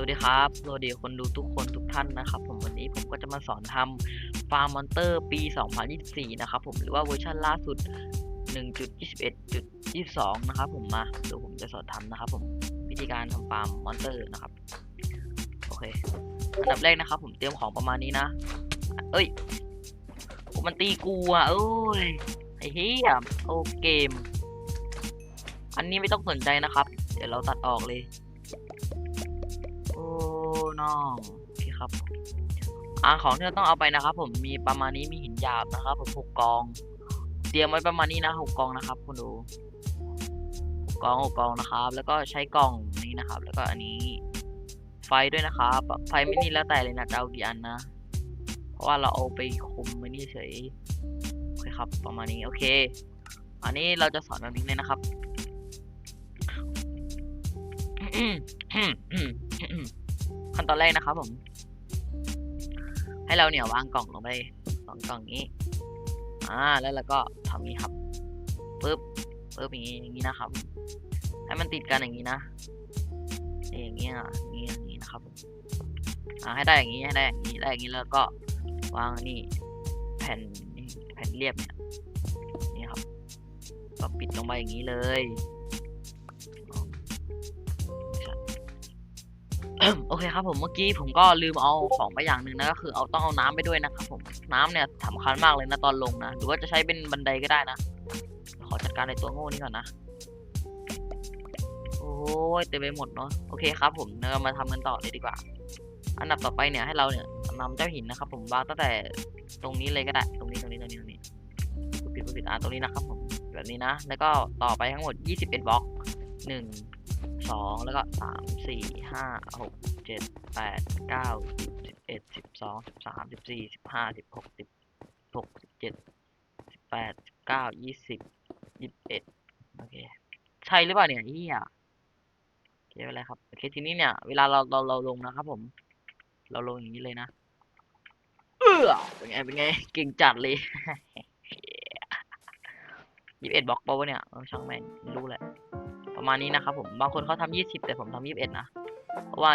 วัสดีครับสวัสดีคนดูทุกคนทุกท่านนะครับ ผมวันนี้ผมก็จะมาสอนทำฟาร์มมอนเตอร์ปี 2024 นะครับผมหรือว่าเวอร์ชันล่าสุด 1.21.22 นะครับผมมาเดี๋ยวผมจะสอนทำนะครับผมวิธีการทำฟาร์มมอนเตอร์นะครับ โอเค อันดับแรกนะครับ ผมเตรียมของประมาณนี้นะ เอ้ยมันตีกูอะเอ้ยไอ้เหี้ยโอเกม อันนี้ไม่ต้องสนใจนะครับ เดี๋ยวเราตัดออกเลย นองโอเคครับอ่าของที่เราต้องเอาไปนะครับ ผมมีประมาณนี้มีหินหยาบนะครับ ผมหกกอง เตรียมไว้ประมาณนี้นะหกกองนะครับคุณดูหกกองหกกองนะครับ แล้วก็ใช้กล่องนี้นะครับ แล้วก็อันนี้ไฟด้วยนะครับไฟไม่นี่แล้วแต่เลยนะจะเอากี่อันนะ เพราะว่าเราเอาไปคุมไว้นี่เฉยโอเคครับ ประมาณนี้โอเค อันนี้เราจะสอนแบบนี้เลยนะครับ ขั้นตอนแรกนะครับผม ให้เราเนี่ยวางกล่องลงไปสองกล่องนี้ อ่า แล้วเราก็ทำนี้ครับปึ๊บปึ๊บอย่างนี้อย่างนี้นะครับ ให้มันติดกันอย่างนี้นะอย่างนี้อะอย่างนี้อย่างนี้นะครับอ่าให้ได้อย่างนี้ให้ได้อย่างนี้ได้อย่างนี้แล้วก็วางนี่แผ่นนี่แผ่นเรียบเนี่ยนี่ครับ ก็ปิดลงไปอย่างนี้เลย โอเคครับผมเมื่อกี้ผมก็ลืมเอาของไปอย่างหนึ่งนะก็คือเอาต้องเอาน้ำไปด้วยนะครับผมน้ำเนี่ยสำคัญมากเลยนะตอนลงนะหรือว่าจะใช้เป็นบันไดก็ได้นะ ขอจัดการในตัวโง่นี่ก่อนนะโอ้ยเต็มไปหมดเนาะโอเคครับผมเรามาทำกันต่อเลยดีกว่า อันดับต่อไปเนี่ยให้เราเนี่ยนำเจ้าหินนะครับ ผมวางตั้งแต่ตรงนี้เลยก็ได้ ตรงนี้ตรงนี้ตรงนี้ตรงนี้ปิดปิดอ่าตรงนี้นะครับผมแบบนี้นะ แล้วก็ต่อไปทั้งหมด 21บล็อกหนึ่ง สองแล้วก็สามสี่ห้าหกเจ็ดแปดเก้าสิบสิบเอ็ดสิบสองสิบสามสิบสี่สิบห้าสิบหกสิบหกสิบเจ็ดสิบแปดสิบเก้ายี่สิบยี่สิบเอ็ดโอเคใช่หรือเปล่าเนี่ยอีอะโอเคไม่เป็นไรครับโอเคทีนี้เนี่ยเวลาเราเราเราลงนะครับผม เราลงอย่างนี้เลยนะเออเป็นไงเป็นไงเก่งจัดเลยยี่สิบเอ็ดบล็อกเปล่าวะเนี่ยช่างแม่งรู้แหละ ประมาณนี้นะครับผมบางคนเขาทำยี่สิบแต่ผมทำยี่สิบเอ็ดนะเพราะว่า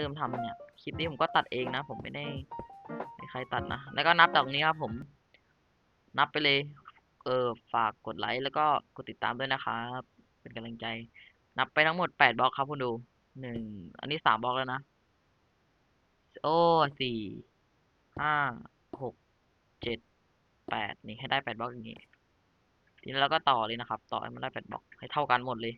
เพิ่งหัดเริ่มทำเนี่ยคลิปนี้ผมก็ตัดเองนะ ผมไม่ได้ให้ใครตัดนะแล้วก็นับจากนี้ครับผม นับไปเลย เออฝากกดไลค์แล้วก็กดติดตามด้วยนะครับเป็นกำลังใจ นับไปทั้งหมดแปดบล็อกครับคุณดูหนึ่งอันนี้สามบล็อกแล้วนะโอ้สี่ห้าหกเจ็ดแปดนี่ให้ได้แปดบล็อกอย่างนี้ทีนี้เราก็ต่อเลยนะครับ ต่อให้มันได้แปดบล็อกให้เท่ากันหมดเลย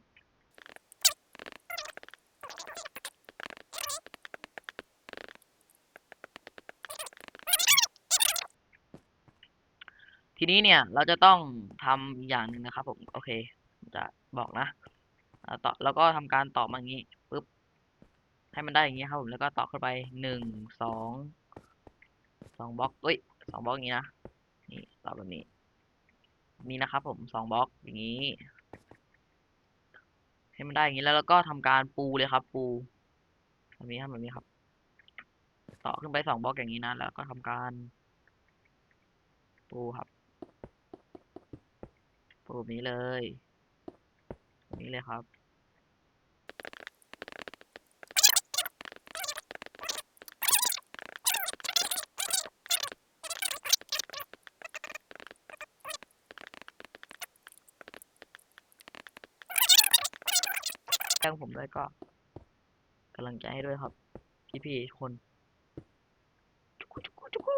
ทีนี้เนี่ยเราจะต้องทำอีกอย่างหนึ่งนะครับ ผมโอเค จะบอกนะต่อแล้วก็ทำการต่อมาอย่างนี้ปุ๊บให้มันได้อย่างนี้ครับผมแล้วก็ต่อเข้าไปหนึ่งสองสองบล็อกเอ้ยสองบล็อกอย่างนี้นะนี่ต่อแบบนี้ นี่นะครับผมสองบล็อกอย่างนี้ให้มันได้อย่างนี้แล้วเราก็ทำการปูเลยครับ ปูแบบนี้ครับแบบนี้ครับ ต่อขึ้นไปสองบล็อกอย่างนี้นะแล้วก็ทำการปูครับ ปูแบบนี้เลยนี้เลยครับแจ้งผมด้วยก็กำลังใจให้ด้วยครับ พี่ๆทุกคนจุกุจุกุจุกุ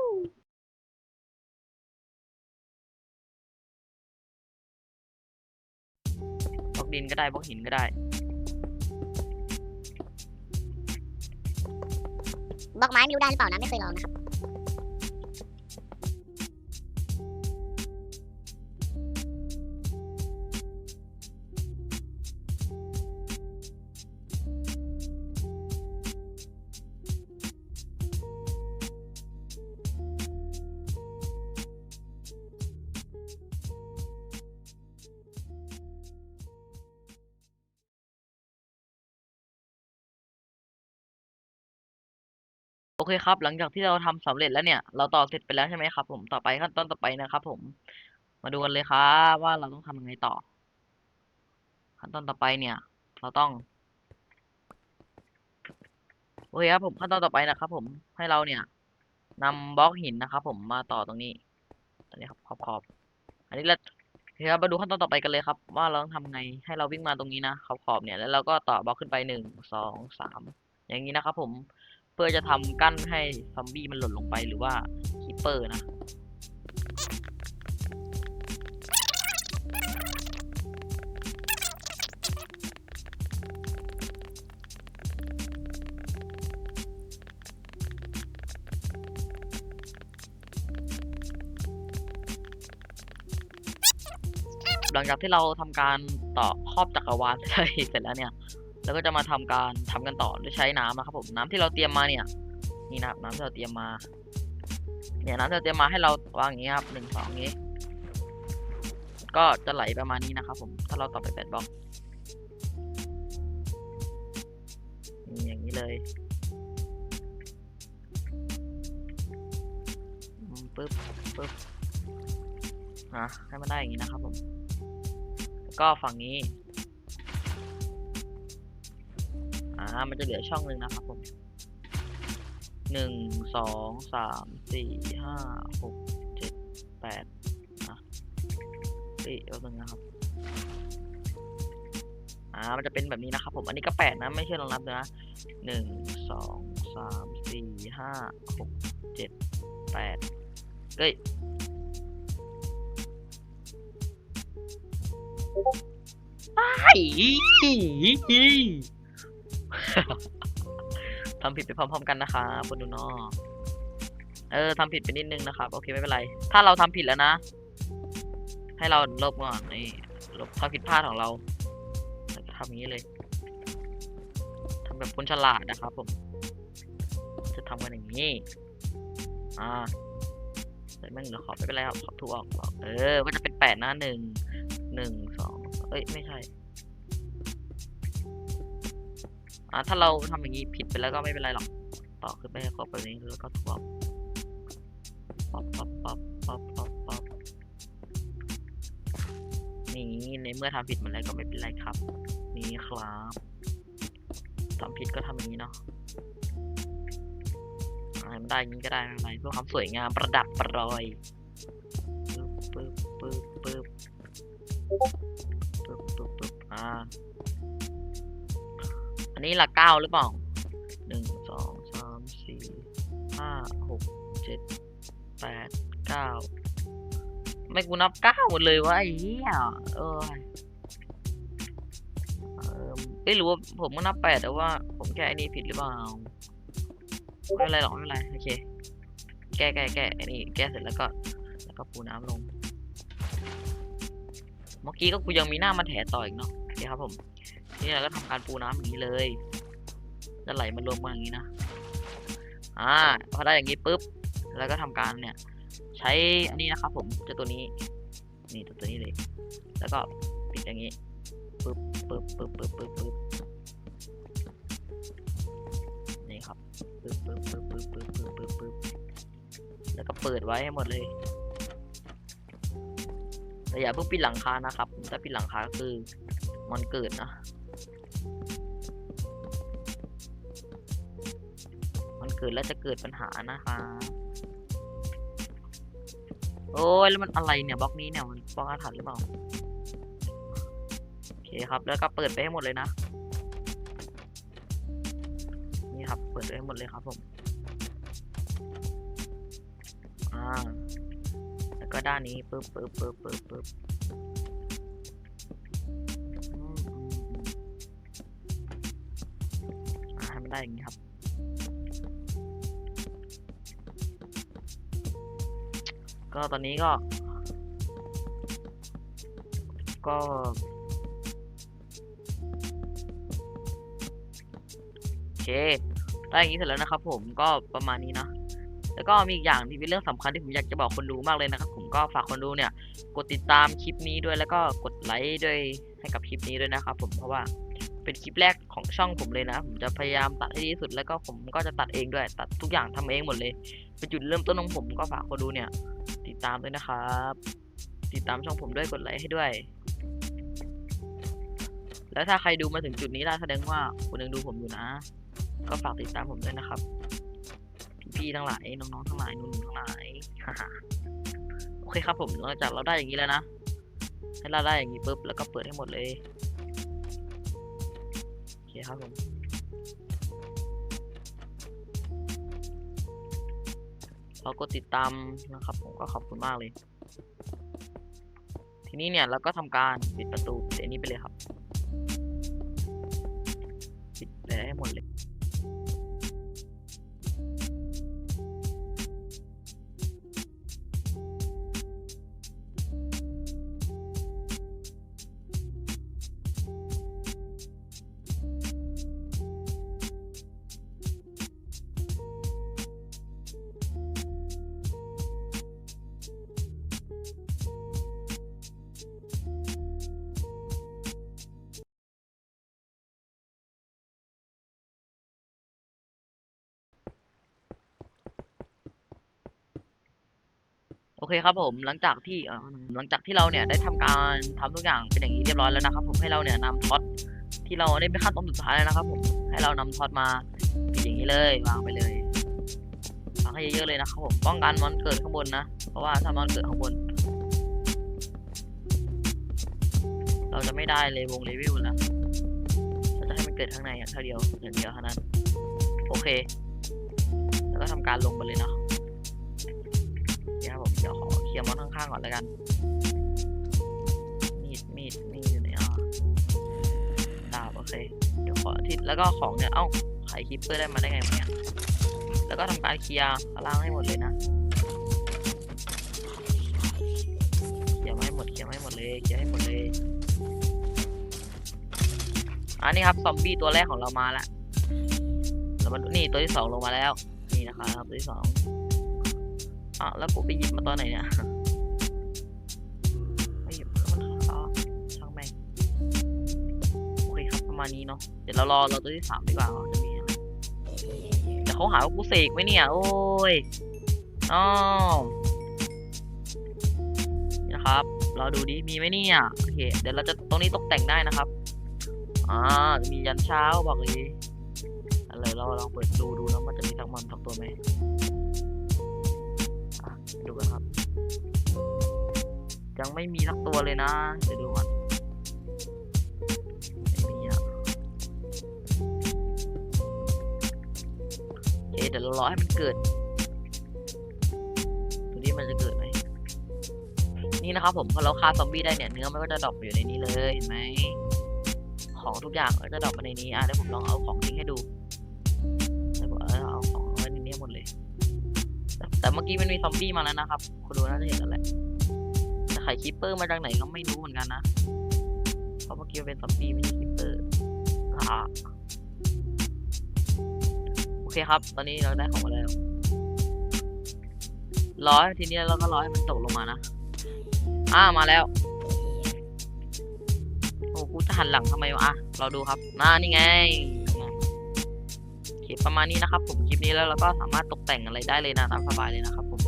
ดินก็ได้บล็อกหินก็ได้ บล็อกไม้ไม่รู้ได้หรือเปล่านะไม่เคยลองนะครับ โอเคครับ หลังจากที่เราทำสำเร็จแล้วเนี่ย เราต่อเสร็จไปแล้วใช่ไหมครับ ผมต่อไปขั้นตอนต่อไปนะครับ ผม มาดูกันเลยครับว่าเราต้องทำยังไงต่อ ขั้นตอนต่อไปเนี่ย เราต้องโอเคครับผมขั้นตอนต่อไปนะครับ ผมให้เราเนี่ยนำบล็อกหินนะครับ ผมมาต่อตรงนี้ตรงนี้ครับขอบขอบอันนี้เราโอเคครับมาดูขั้นตอนต่อไปกันเลยครับ ว่าเราต้องทำไงให้เราวิ่งมาตรงนี้นะขอบขอบเนี่ยแล้วเราก็ต่อบล็อกขึ้นไปหนึ่งสองสามอย่างนี้นะครับ ผม เพื่อจะทำกั้นให้ซอมบี้มันหล่นลงไปหรือว่าคีปเปอร์นะหลังจากที่เราทำการต่อครอบจักรวาลเสร็จแล้วเนี่ย เราก็จะมาทำการทำกันต่อด้วยใช้น้ำนะครับผมน้ำที่เราเตรียมมาเนี่ย นี่นะครับน้ำที่เราเตรียมมา เนี่ยน้ำที่เราเตรียมมาให้เราวางอย่างนี้ครับหนึ่งสองนี้ ก็จะไหลประมาณนี้นะครับผมถ้าเราต่อไปแปดบล็อกนี่อย่างนี้เลยปึ๊บปึ๊บนะให้มันได้อย่างนี้นะครับผมก็ฝั่งนี้ มันจะเหลือช่องหนึ่งนะครับผมหนึ่งสองสามสี่ห้าหกเจ็ดแปดนะเฮ้ยเอาหนึ่งนะครับอ่ามันจะเป็นแบบนี้นะครับผมอันนี้ก็แปดนะไม่ใช่รองรับนะหนึ่งสองสามสี่ห้าหกเจ็ดแปดเฮ้ยไอ้ ทำผิดไปพร้อม ๆ กันนะคะคุณดูนอเออทำผิดไปนิดนึงนะครับ โอเคไม่เป็นไร ถ้าเราทำผิดแล้วนะ ให้เราลบก่อนนี่ลบความผิดพลาดของเราทำอย่างนี้เลยทำแบบคนฉลาดนะครับผม จะทำกันอย่างนี้ อ่าแต่แม่งเหลือขอบไม่เป็นไรครับขอบถูกออกออก เออ ก็จะเป็นแปดนะหนึ่งหนึ่งสองเอ้ย ไม่ใช่ อ่าถ้าเราทำอย่างนี้ผิดไปแล้วก็ไม่เป็นไรหรอก ต่อขึ้นไปก็แบบนี้แล้วก็ทวบป๊อปป๊อปป๊อปป๊อปป๊อปป๊อปนี่ในเมื่อทำผิดมาแล้วก็ไม่เป็นไรครับ นี่ครับทำผิดก็ทำอย่างนี้เนาะอ่าให้มันได้อย่างนี้ก็ได้ไม่เป็นไรเพื่อความสวยงามประดับประรอยปึ๊บปึ๊บปึ๊บปึ๊บปึ๊บปึ๊บปึ๊บอ่า นนี้หลักเก้าหรือเปล่าหนึ่งสองสามสี่ห้าหกเจ็ดแปดเก้าไม่กูนับเก้าหมดเลยวะไอ้เหี้ยเออไม่รู้ว่าผมก็นับแปดแต่ว่า ผมแก้ไอ้นี่ผิดหรือเปล่าไม่เป็นไรหรอกไม่เป็นไรโอเค แก้แก้แก้ไอ้นี่แก้เสร็จแล้วก็ แล้วก็ปูน้ำลง เมื่อกี้ก็กูยังมีหน้ามาแถต่ออีกเนาะโอเคครับผม นี่เราก็ทำการปูน้ำอย่างนี้เลยจะไหลมารวมกันอย่างนี้นะอ่าพอได้อย่างนี้ปุ๊บแล้วก็ทำการเนี่ย ใช้อันนี้นะครับ ผมจะตัวนี้นี่ตัวตัวนี้เลย แล้วก็ปิดอย่างนี้ปุ๊บปุ๊บปุ๊บปุ๊บปุ๊บปุ๊บนี่ครับปุ๊บปุ๊บปุ๊บปุ๊บปุ๊บปุ๊บปุ๊บแล้วก็เปิดไว้ให้หมดเลย แต่อย่าเพิ่งปิดหลังคานะครับถ้าปิดหลังคาก็คือมันเกิดนะ มันเกิดแล้วจะเกิดปัญหานะคะโอ้ยแล้วมันอะไรเนี่ยบล็อกนี้เนี่ยมันบล็อกอาถรรพ์หรือเปล่าโอเคครับแล้วก็เปิดไปให้หมดเลยนะนี่ครับเปิดไปให้หมดเลยครับผมอ่า ก็ด้านนี้ปึ๊บปึ๊บปึ๊บปึ๊บปึ๊บให้มันได้อย่างนี้ครับ ก็ตอนนี้ก็ ก็โอเคได้อย่างนี้เสร็จแล้วนะครับผมก็ประมาณนี้นะ แล้วก็มีอีกอย่างที่เป็นเรื่องสำคัญที่ผมอยากจะบอกคนดูมากเลยนะครับ ผมก็ฝากคนดูเนี่ย กดติดตามคลิปนี้ด้วยแล้วก็กดไลค์ด้วยให้กับคลิปนี้ด้วยนะครับผมเพราะว่าเป็นคลิปแรกของช่องผมเลยนะ ผมจะพยายามตัดให้ดีที่สุดแล้วก็ผมก็จะตัดเองด้วย ตัดทุกอย่างทำเองหมดเลยเป็นจุดเริ่มต้นของผมก็ฝากคนดูเนี่ย ติดตามด้วยนะครับ ติดตามช่องผมด้วยกดไลค์ให้ด้วย แล้วถ้าใครดูมาถึงจุดนี้ได้แสดงว่าคุณยังดูผมอยู่นะ ก็ฝากติดตามผมด้วยนะครับ พี่ๆทั้งหลายน้องๆทั้งหลายหนุ่นทั้งหลายโอเคครับผมหลังจากเราได้อย่างนี้แล้วนะให้เราได้อย่างนี้ปุ๊บแล้วก็เปิดให้หมดเลยโอเคครับผมเรากดติดตามนะครับ ผมก็ขอบคุณมากเลย ทีนี้เนี่ยเราก็ทำการปิดประตูปิดอันนี้ไปเลยครับ ปิดไปให้หมดเลย อเคครับผมหลังจากที่หลังจากที่เราเนี่ยได้ทำการทำทุกอย่างเป็นอย่างนี้เรียบร้อยแล้วนะครับ ผมให้เราเนี่ยนำท็อตที่เราได้ไปขั้นตอนสุดท้ายแล้วนะครับผมให้เรานำท็อตมาปิดอย่างนี้เลยวางไปเลยวางให้เยอะๆเลยนะครับผมป้องกันมอนเกิดข้างบนนะเพราะว่าถ้ามอนเกิดข้างบน เราจะไม่ได้เลยวงเลเวลนะเราจะให้มันเกิดข้างในอย่างเท่าเดียวอย่างเดียวเท่านั้นโอเค แล้วก็ทำการลงไปเลยเนาะ ลียร์มอนข้างๆก่อนแล้วกัน มีด มีด มีดอยู่ไหนอะดาบโอเค เดี๋ยวขอทิศแล้วก็ของเนี่ย เอ้าไขคิปเปอร์ได้มาได้ไงวะเนี่ย แล้วก็ทำการเคลียร์ล่างให้หมดเลยนะ เคลียร์มาให้หมด เคลียร์มาให้หมดเลย เคลียร์ให้หมดเลย อันนี้ครับซอมบี้ตัวแรกของเรามาแล้วแล้วมันนี่ตัวที่สองลงมาแล้ว นี่นะครับตัวที่สอง อะแล้วกูไปหยิบมาตอนไหนเนี่ยไม่หยิบมันอ๋อช่างแม่งโอเคครับประมาณนี้เนาะเดี๋ยวเรารอเราตัวที่สามดีกว่าจะมีอะไรแต่เขาหาว่ากูเสกไหมเนี่ย โอ้ยน้อนะครับ เราดูดิมีไหมเนี่ยโอเคเดี๋ยวเราจะตรงนี้ตกแต่งได้นะครับอ่ามียันเช้าบอกเลยอะไรเราลองเปิดดูดูแล้วมันจะมีสักมันสักตัวไหม ดูกันครับ ยังไม่มีสักตัวเลยนะเดี๋ยวดูก่อนไม่มีอะโอเคเดี๋ยวเรารอให้มันเกิดดูดิมันจะเกิดไหมนี่นะครับผมพอเราฆ่าซอมบี้ได้เนี่ยเนื้อมันก็จะดรอปอยู่ในนี้เลยเห็นไหมของทุกอย่างก็จะดรอปมาในนี้อะเดี๋ยวผมลองเอาของทิ้งให้ดู แต่เมื่อกี้มันมีซอมบี้มาแล้วนะครับ คุณดูน่าจะเห็นแล้วแหละแต่ไข่คิปเปอร์มาจากไหนก็ไม่รู้เหมือนกันนะ เพราะเมื่อกี้เป็นซอมบี้ไม่ใช่คิปเปอร์อ่าโอเคครับ ตอนนี้เราได้ของมาแล้วร้อยทีนี้เราก็ร้อยมันตกลงมานะ อ่ามาแล้ว โอ้กูจะหันหลังทำไมวะอะเราดูครับน่านี่ไง ประมาณนี้นะครับ ผมคลิปนี้แล้วเราก็สามารถตกแต่งอะไรได้เลยนะตามสบายเลยนะครับผม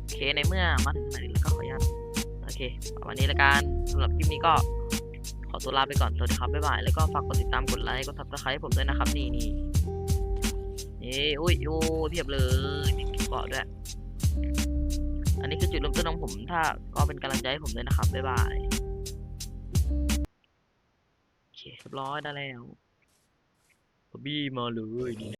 โอเคในเมื่อมาถึงไหนแล้วก็ขออนุญาตโอเคประมาณนี้ละกันสำหรับคลิปนี้ก็ขอตัวลาไปก่อนสวัสดีครับบ๊ายบายแล้วก็ฝากกดติดตามกดไลค์กดซับสไครต์ให้ผมด้วยนะครับ นี่นี่นี่อุ้ยโอ้เพียบเลยมีเกาะด้วยอันนี้คือจุดเริ่มต้นของผมถ้าก็เป็นกำลังใจให้ผมด้วยนะครับบ๊ายบายโอเคเรียบร้อยได้แล้ว บี้มาเลยนี่